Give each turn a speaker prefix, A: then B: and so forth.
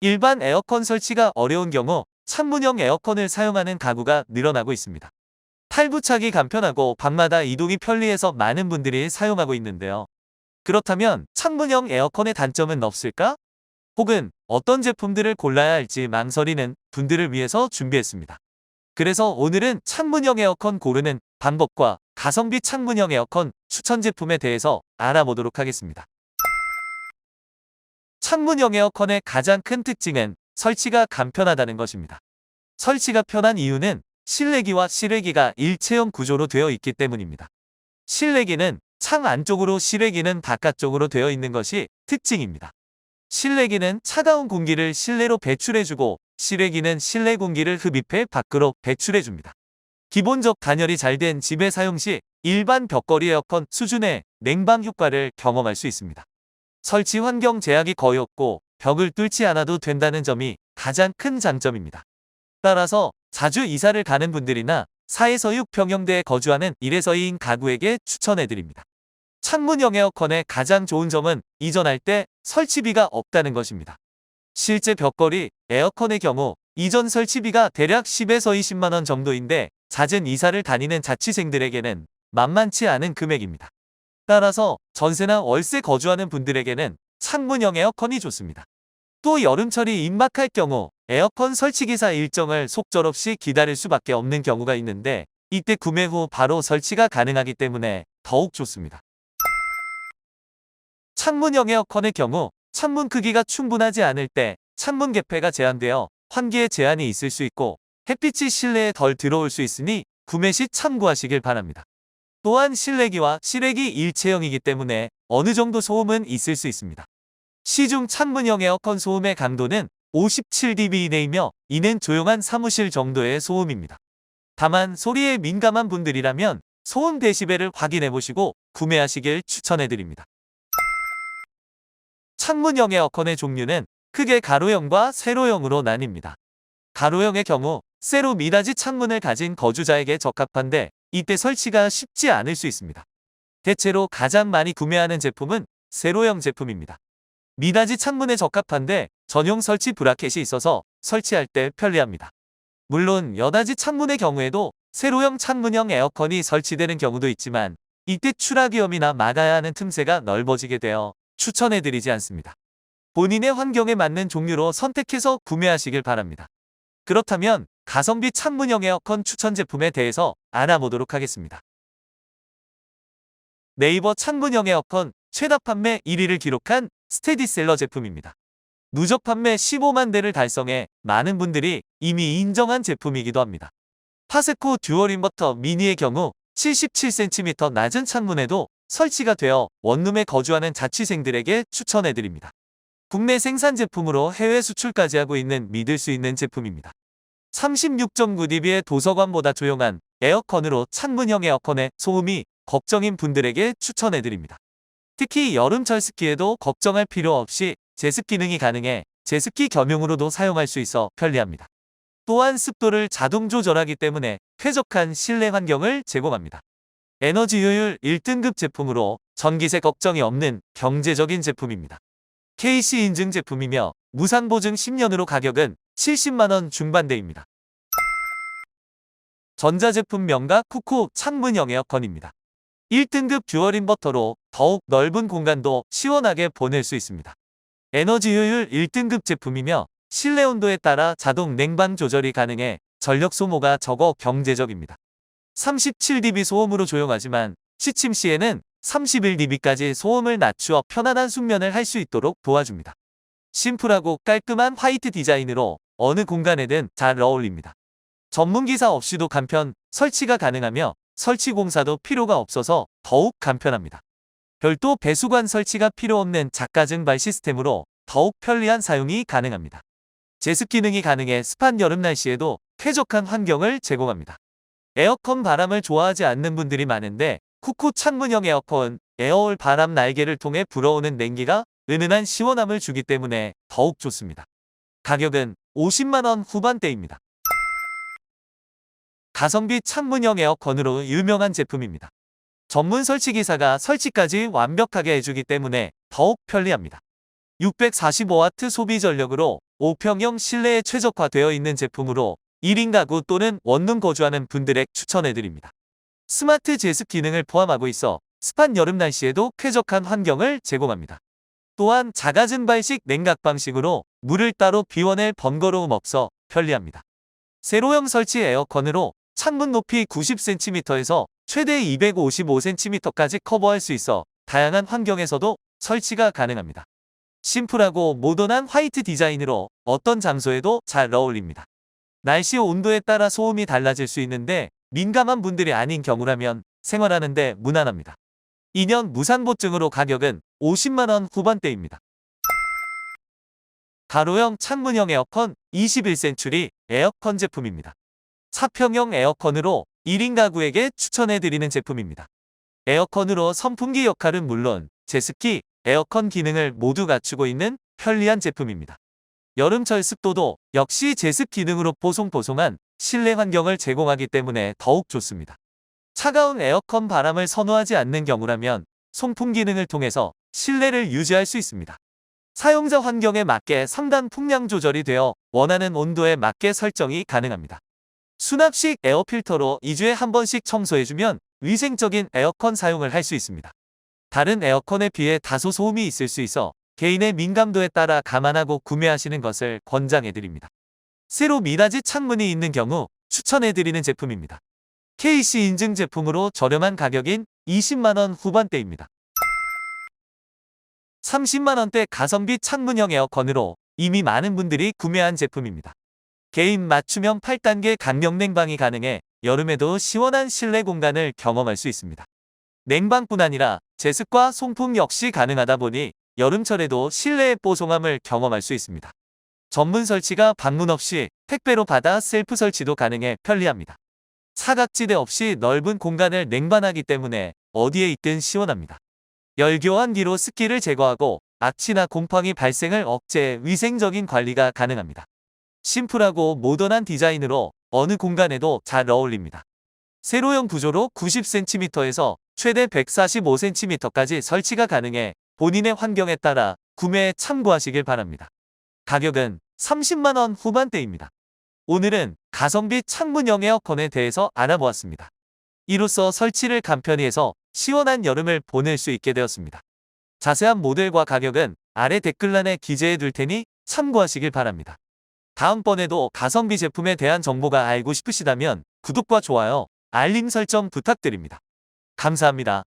A: 일반 에어컨 설치가 어려운 경우 창문형 에어컨을 사용하는 가구가 늘어나고 있습니다. 탈부착이 간편하고 방마다 이동이 편리해서 많은 분들이 사용하고 있는데요. 그렇다면 창문형 에어컨의 단점은 없을까? 혹은 어떤 제품들을 골라야 할지 망설이는 분들을 위해서 준비했습니다. 그래서 오늘은 창문형 에어컨 고르는 방법과 가성비 창문형 에어컨 추천 제품에 대해서 알아보도록 하겠습니다. 창문형 에어컨의 가장 큰 특징은 설치가 간편하다는 것입니다. 설치가 편한 이유는 실내기와 실외기가 일체형 구조로 되어 있기 때문입니다. 실내기는 창 안쪽으로 실외기는 바깥쪽으로 되어 있는 것이 특징입니다. 실내기는 차가운 공기를 실내로 배출해주고 실외기는 실내 공기를 흡입해 밖으로 배출해줍니다. 기본적 단열이 잘 된 집에 사용 시 일반 벽걸이 에어컨 수준의 냉방 효과를 경험할 수 있습니다. 설치 환경 제약이 거의 없고 벽을 뚫지 않아도 된다는 점이 가장 큰 장점입니다. 따라서 자주 이사를 가는 분들이나 4에서 6 평형대에 거주하는 1에서 2인 가구에게 추천해드립니다. 창문형 에어컨의 가장 좋은 점은 이전할 때 설치비가 없다는 것입니다. 실제 벽걸이 에어컨의 경우 이전 설치비가 대략 10에서 20만원 정도인데 잦은 이사를 다니는 자취생들에게는 만만치 않은 금액입니다. 따라서 전세나 월세 거주하는 분들에게는 창문형 에어컨이 좋습니다. 또 여름철이 임박할 경우 에어컨 설치 기사 일정을 속절없이 기다릴 수밖에 없는 경우가 있는데 이때 구매 후 바로 설치가 가능하기 때문에 더욱 좋습니다. 창문형 에어컨의 경우 창문 크기가 충분하지 않을 때 창문 개폐가 제한되어 환기에 제한이 있을 수 있고 햇빛이 실내에 덜 들어올 수 있으니 구매 시 참고하시길 바랍니다. 또한 실내기와 실외기 일체형이기 때문에 어느 정도 소음은 있을 수 있습니다. 시중 창문형 에어컨 소음의 강도는 57dB 이내이며 이는 조용한 사무실 정도의 소음입니다. 다만 소리에 민감한 분들이라면 소음 데시벨을 확인해 보시고 구매하시길 추천해 드립니다. 창문형 에어컨의 종류는 크게 가로형과 세로형으로 나뉩니다. 가로형의 경우 세로 미닫이 창문을 가진 거주자에게 적합한데 이때 설치가 쉽지 않을 수 있습니다. 대체로 가장 많이 구매하는 제품은 세로형 제품입니다. 미닫이 창문에 적합한데 전용 설치 브라켓이 있어서 설치할 때 편리합니다. 물론 여닫이 창문의 경우에도 세로형 창문형 에어컨이 설치되는 경우도 있지만 이때 추락 위험이나 막아야 하는 틈새가 넓어지게 되어 추천해드리지 않습니다. 본인의 환경에 맞는 종류로 선택해서 구매하시길 바랍니다. 그렇다면 가성비 창문형 에어컨 추천 제품에 대해서 알아보도록 하겠습니다. 네이버 창문형 에어컨 최다 판매 1위를 기록한 스테디셀러 제품입니다. 누적 판매 15만 대를 달성해 많은 분들이 이미 인정한 제품이기도 합니다. 파세코 듀얼 인버터 미니의 경우 77cm 낮은 창문에도 설치가 되어 원룸에 거주하는 자취생들에게 추천해드립니다. 국내 생산 제품으로 해외 수출까지 하고 있는 믿을 수 있는 제품입니다. 36.9dB의 도서관보다 조용한 에어컨으로 창문형 에어컨의 소음이 걱정인 분들에게 추천해드립니다. 특히 여름철 스키에도 걱정할 필요 없이 제습 기능이 가능해 제습기 겸용으로도 사용할 수 있어 편리합니다. 또한 습도를 자동 조절하기 때문에 쾌적한 실내 환경을 제공합니다. 에너지 효율 1등급 제품으로 전기세 걱정이 없는 경제적인 제품입니다. KC 인증 제품이며 무상 보증 10년으로 가격은 70만원 중반대입니다. 전자제품 명가 쿠쿠 창문형 에어컨입니다. 1등급 듀얼 인버터로 더욱 넓은 공간도 시원하게 보낼 수 있습니다. 에너지 효율 1등급 제품이며 실내 온도에 따라 자동 냉방 조절이 가능해 전력 소모가 적어 경제적입니다. 37dB 소음으로 조용하지만 시침 시에는 31dB까지 소음을 낮추어 편안한 숙면을 할 수 있도록 도와줍니다. 심플하고 깔끔한 화이트 디자인으로 어느 공간에든 잘 어울립니다. 전문기사 없이도 간편, 설치가 가능하며 설치 공사도 필요가 없어서 더욱 간편합니다. 별도 배수관 설치가 필요 없는 작가증 발 시스템으로 더욱 편리한 사용이 가능합니다. 제습 기능이 가능해 습한 여름 날씨에도 쾌적한 환경을 제공합니다. 에어컨 바람을 좋아하지 않는 분들이 많은데 쿠쿠 창문형 에어컨 에어올 바람 날개를 통해 불어오는 냉기가 은은한 시원함을 주기 때문에 더욱 좋습니다. 가격은 50만원 후반대입니다. 가성비 창문형 에어컨으로 유명한 제품입니다. 전문 설치기사가 설치까지 완벽하게 해주기 때문에 더욱 편리합니다. 645W 소비 전력으로 5평형 실내에 최적화되어 있는 제품으로 1인 가구 또는 원룸 거주하는 분들에 추천해드립니다. 스마트 제습 기능을 포함하고 있어 습한 여름 날씨에도 쾌적한 환경을 제공합니다. 또한 자가증발식 냉각 방식으로 물을 따로 비워낼 번거로움 없어 편리합니다. 세로형 설치 에어컨으로 창문 높이 90cm에서 최대 255cm까지 커버할 수 있어 다양한 환경에서도 설치가 가능합니다. 심플하고 모던한 화이트 디자인으로 어떤 장소에도 잘 어울립니다. 날씨 온도에 따라 소음이 달라질 수 있는데 민감한 분들이 아닌 경우라면 생활하는데 무난합니다. 2년 무상보증으로 가격은 50만원 후반대입니다. 가로형 창문형 에어컨 21센츄리 에어컨 제품입니다. 사평형 에어컨으로 1인 가구에게 추천해드리는 제품입니다. 에어컨으로 선풍기 역할은 물론 제습기, 에어컨 기능을 모두 갖추고 있는 편리한 제품입니다. 여름철 습도도 역시 제습 기능으로 보송보송한 실내 환경을 제공하기 때문에 더욱 좋습니다. 차가운 에어컨 바람을 선호하지 않는 경우라면 송풍 기능을 통해서 실내를 유지할 수 있습니다. 사용자 환경에 맞게 상단 풍량 조절이 되어 원하는 온도에 맞게 설정이 가능합니다. 수납식 에어 필터로 2주에 한 번씩 청소해주면 위생적인 에어컨 사용을 할 수 있습니다. 다른 에어컨에 비해 다소 소음이 있을 수 있어 개인의 민감도에 따라 감안하고 구매하시는 것을 권장해드립니다. 세로 미닫이 창문이 있는 경우 추천해드리는 제품입니다. KC 인증 제품으로 저렴한 가격인 20만원 후반대입니다. 30만원대 가성비 창문형 에어컨으로 이미 많은 분들이 구매한 제품입니다. 개인 맞춤형 8단계 강력 냉방이 가능해 여름에도 시원한 실내 공간을 경험할 수 있습니다. 냉방뿐 아니라 제습과 송풍 역시 가능하다 보니 여름철에도 실내의 뽀송함을 경험할 수 있습니다. 전문 설치가 방문 없이 택배로 받아 셀프 설치도 가능해 편리합니다. 사각지대 없이 넓은 공간을 냉방하기 때문에 어디에 있든 시원합니다. 열교환 뒤로 습기를 제거하고 악취나 곰팡이 발생을 억제해 위생적인 관리가 가능합니다. 심플하고 모던한 디자인으로 어느 공간에도 잘 어울립니다. 세로형 구조로 90cm에서 최대 145cm까지 설치가 가능해 본인의 환경에 따라 구매에 참고하시길 바랍니다. 가격은 30만원 후반대입니다. 오늘은 가성비 창문형 에어컨에 대해서 알아보았습니다. 이로써 설치를 간편히 해서 시원한 여름을 보낼 수 있게 되었습니다. 자세한 모델과 가격은 아래 댓글란에 기재해 둘 테니 참고하시길 바랍니다. 다음번에도 가성비 제품에 대한 정보가 알고 싶으시다면 구독과 좋아요, 알림 설정 부탁드립니다. 감사합니다.